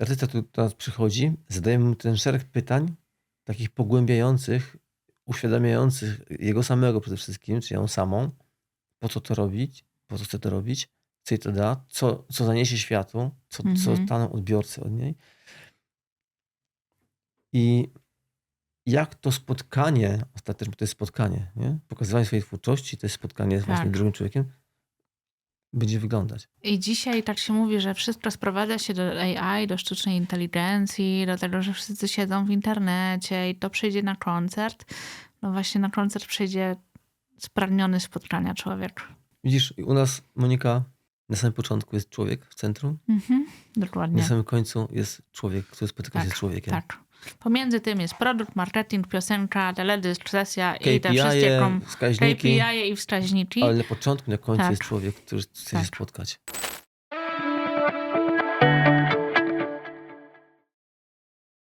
artysta, który do nas przychodzi, zadajemy mu ten szereg pytań, takich pogłębiających, uświadamiających jego samego przede wszystkim, czy ją samą, po co to robić, po co chce to robić, co jej to da, co, co zaniesie światu, co, co Mhm. staną odbiorcy od niej. I jak to spotkanie, ostatecznie to jest spotkanie, nie? pokazywanie swojej twórczości, to jest spotkanie z właśnie Tak. drugim człowiekiem, będzie wyglądać. I dzisiaj tak się mówi, że wszystko sprowadza się do AI, do sztucznej inteligencji, do tego, że wszyscy siedzą w internecie i to przyjdzie na koncert. No właśnie na koncert przyjdzie spragniony spotkania człowiek. Widzisz, u nas Monika na samym początku jest człowiek w centrum, Mhm, na dokładnie. samym końcu jest człowiek, który spotyka się Tak, z człowiekiem. Tak. Pomiędzy tym jest produkt, marketing, piosenka, teledysk, sesja KPI i te wszystkie kom... wskaźniki. KPI i wskaźniki. Ale na początku, na końcu tak. jest człowiek, który chce tak. się spotkać.